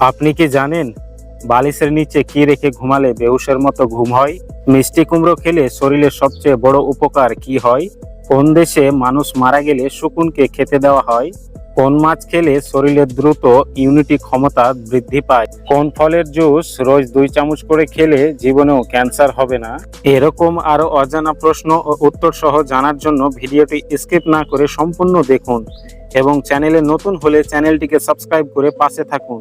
আপনি কি জানেন বালিশের নিচে কি রেখে ঘুমালে বেহুশের মতো ঘুম হয়? মিষ্টি কুমড়ো খেলে শরীরের সবচেয়ে বড় উপকার কি হয়? কোন দেশে মানুষ মারা গেলে শকুনকে খেতে দেওয়া হয়? কোন মাছ খেলে শরীরের দ্রুত ইউনিটি ক্ষমতা বৃদ্ধি পায়? কোন ফলের জুস রোজ দুই চামচ করে খেলে জীবনেও ক্যান্সার হবে না? এরকম আরও অজানা প্রশ্ন ও উত্তর সহ জানার জন্য ভিডিওটি স্কিপ না করে সম্পূর্ণ দেখুন এবং চ্যানেলে নতুন হলে চ্যানেলটিকে সাবস্ক্রাইব করে পাশে থাকুন।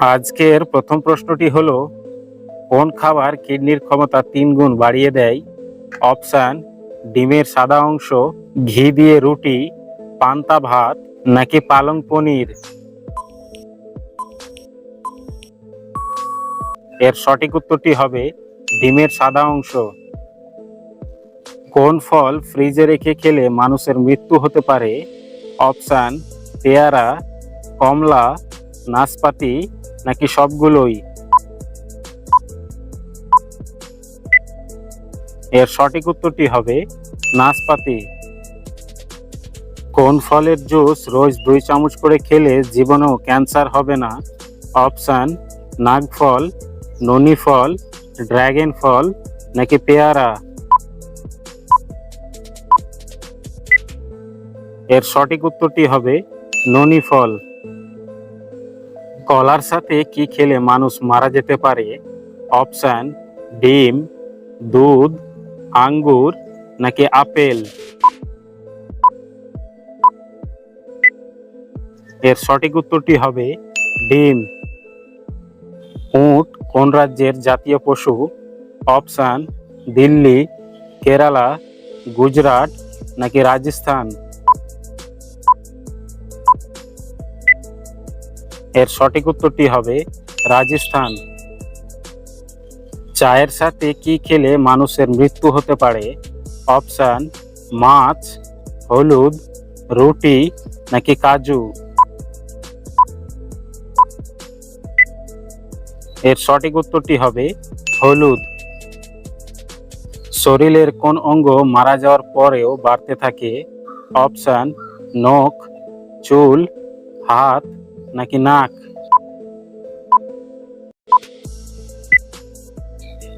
আজকের প্রথম প্রশ্নটি হলো, কোন খাবার কিডনির ক্ষমতা তিন গুণ বাড়িয়ে দেয়? অপশান, ডিমের সাদা অংশ, ঘি দিয়ে রুটি, পান্তা ভাত, নাকি পালং পনির? এর সঠিক উত্তরটি হবে, ডিমের সাদা অংশ। কোন ফল ফ্রিজে রেখে খেলে মানুষের মৃত্যু হতে পারে? অপশান, পেয়ারা, কমলা, নাশপাতি নাকি সবগুলোই? এর সঠিক উত্তরটি হবে নাশপাতি। কোন ফলের জুস রোজ দুই চামচ করে খেলে জীবনেও ক্যান্সার হবে না? অপশান, নাগফল ননি ফল ড্রাগন ফল নাকি পেয়ারা? এর সঠিক উত্তরটি হবে ননি ফল কলার সাথে কি খেলে মানুষ মারা যেতে পারে? অপশান ডিম, দুধ, আঙ্গুর নাকি আপেল? এর সঠিক উত্তরটি হবে ডিম। উট কোন রাজ্যের জাতীয় পশু? অপশান দিল্লি, কেরালা, গুজরাট নাকি রাজস্থান? এর সঠিক উত্তরটি হবে রাজস্থান। চায়ের সাথে কি খেলে মানুষের মৃত্যু হতে পারে? অপশান, মাছ, হলুদ, রুটি নাকি কাজু? এর সঠিক উত্তরটি হবে হলুদ। শরীরের কোন অঙ্গ মারা যাওয়ার পরেও বাড়তে থাকে? অপশান, নখ, চুল, হাত নাকি নাক?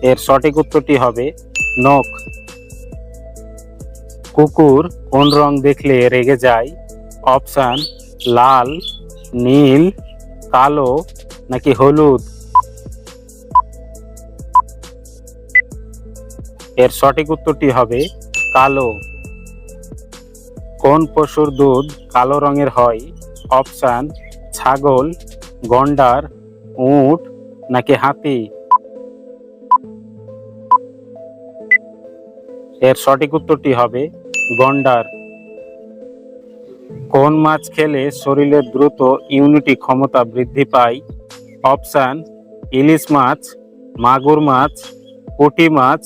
এর সঠিক উত্তরটি হবে নখ। কুকুর কোন রং দেখলে রেগে যায়? অপশান, লাল, নীল, কালো নাকি হলুদ? এর সঠিক উত্তরটি হবে কালো। কোন পশুর দুধ কালো রঙের হয়? অপশান ছাগল, গন্ডার, উট নাকি হাতি? এর সঠিক উত্তরটি হবে গন্ডার। কোন মাছ খেলে শরীরের দ্রুত ইউনিটি ক্ষমতা বৃদ্ধি পায়? অপশান, ইলিশ মাছ, মাগুর মাছ, পুঁটি মাছ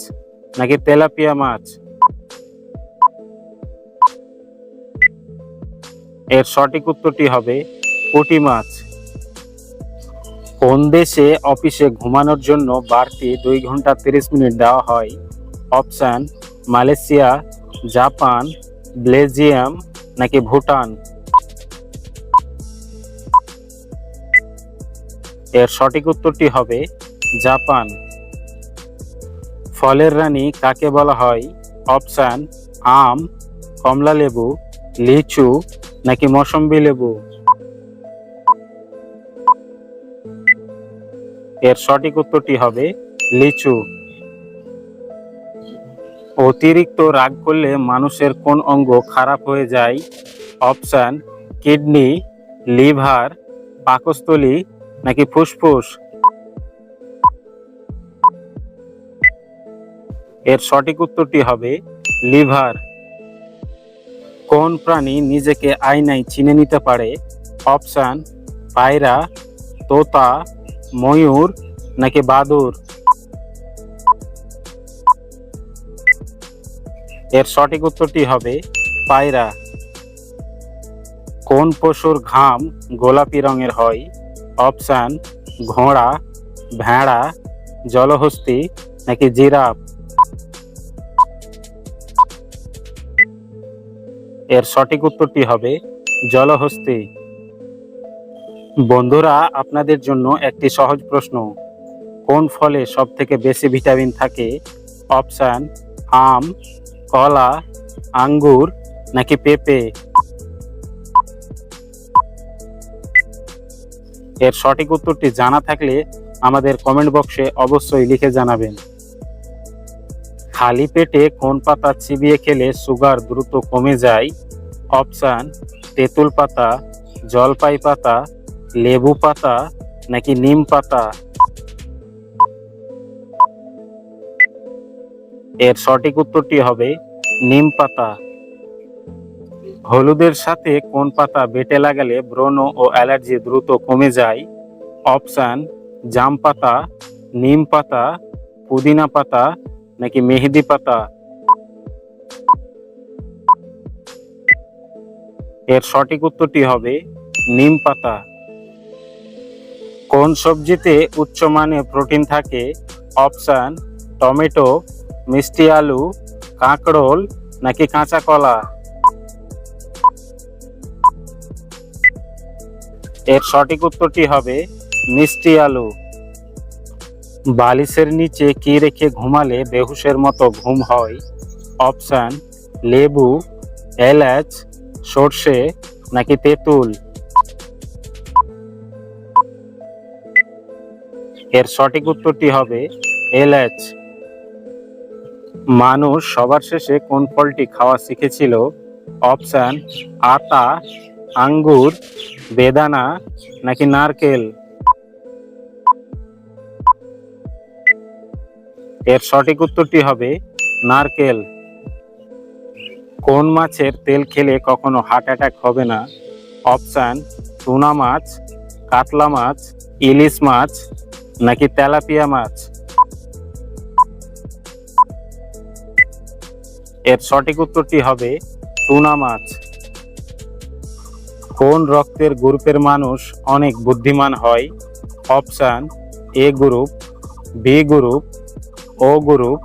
নাকি তেলাপিয়া মাছ? এর সঠিক উত্তরটি হবে পুঁটি মাছ। কোন দেশে অফিসে ঘুমানোর জন্য বাড়তি দুই ঘণ্টা তিরিশ মিনিট দেওয়া হয়? অপশান, মালয়েশিয়া, জাপান, বেলজিয়াম নাকি ভুটান? এর সঠিক উত্তরটি হবে জাপান। ফলের রানী কাকে বলা হয়? অপশান, আম কমলা লেবু লিচু নাকি মৌসম্বি লেবু? এর সঠিক উত্তরটি হবে লিচু। অতিরিক্ত রাগ করলে মানুষের কোন অঙ্গ খারাপ হয়ে যায়? অপশান, কিডনি, লিভার, পাকস্থলী নাকি ফুসফুস? এর সঠিক উত্তরটি হবে লিভার। কোন প্রাণী নিজেকে আয়নায় চিনে নিতে পারে? অপশান, পায়রা, তোতা ময়ূর নাকি বাদুর? এর সঠিক উত্তরটি হবে পায়রা। কোন পশুর ঘাম গোলাপি রঙের হয়? অপশান, ঘোড়া, ভেড়া, জলহস্তি নাকি জিরাফ? এর সঠিক উত্তরটি হবে জলহস্তি। বন্ধুরা, আপনাদের জন্য একটি সহজ প্রশ্ন। কোন ফলে সব থেকে বেশি ভিটামিন থাকে? অপশান, আম, কলা, আঙ্গুর নাকি পেঁপে? এর সঠিক উত্তরটি জানা থাকলে আমাদের কমেন্ট বক্সে অবশ্যই লিখে জানাবেন। খালি পেটে কোন পাতা চিবিয়ে খেলে সুগার দ্রুত কমে যায়? অপশান, তেঁতুল পাতা, জলপাই পাতা লেবু পাতা নাকি নিম পাতা? এর সঠিক উত্তরটি হবে নিম পাতা। হলুদের সাথে কোন পাতা বেটে লাগালে ব্রণ ও অ্যালার্জি দ্রুত কমে যায়? অপশান, জাম পাতা, নিম পাতা, পুদিনা পাতা নাকি মেহেদি পাতা? এর সঠিক উত্তরটি হবে নিম পাতা। কোন সবজিতে উচ্চমানে প্রোটিন থাকে? অপশান, টমেটো, মিষ্টি আলু, কাঁকরোল নাকি কাঁচা কলা? এর সঠিক উত্তরটি হবে মিষ্টি আলু। বালিশের নিচে কি রেখে ঘুমালে বেহুশের মতো ঘুম হয়? অপশান, লেবু, এলাচ, সর্ষে নাকি তেঁতুল? এর সঠিক উত্তরটি হবে এলাচ মানুষ সবার শেষে কোন ফলটি খাওয়া শিখেছিল? অপশান আতা আঙ্গুর, বেদানা নাকি নারকেল? এর সঠিক উত্তরটি হবে নারকেল। কোন মাছের তেল খেলে কখনো হার্ট অ্যাটাক হবে না? অপশান, টুনা মাছ, কাতলা মাছ, ইলিশ মাছ নাকি তেলাপিয়া মাছ? এর সঠিক উত্তরটি হবে টুনা মাছ। কোন রক্তের গ্রুপের মানুষ অনেক বুদ্ধিমান হয়? Option, A group, B group, O group,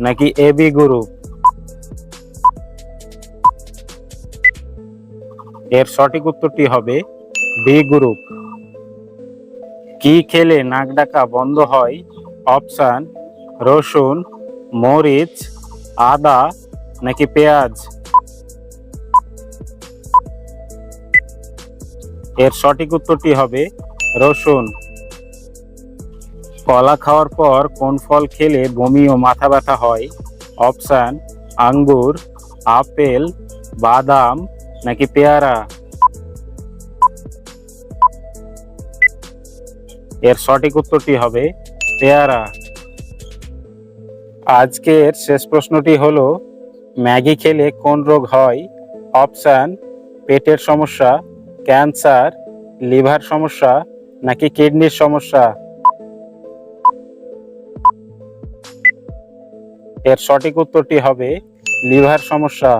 নাকি এ, বি গ্রুপ? এর সঠিক উত্তরটি হবে বি গ্রুপ। কি খেলে নাক ডাকা বন্ধ হয়? অপশান, রসুন, মরিচ, আদা নাকি পেঁয়াজ? এর সঠিক উত্তরটি হবে রসুন। কলা খাওয়ার পর কোন ফল খেলে বমি ও মাথা ব্যথা হয়? অপশান, আঙ্গুর, আপেল, বাদাম নাকি পেয়ারা? এর সঠিক উত্তরটি হবে পেয়ারা। আজকের শেষ প্রশ্নটি হলো, ম্যাগি খেলে কোন রোগ হয়? অপশান, পেটের সমস্যা, ক্যান্সার, লিভার সমস্যা, নাকি কিডনির সমস্যা? এর সঠিক উত্তরটি হবে লিভার সমস্যা।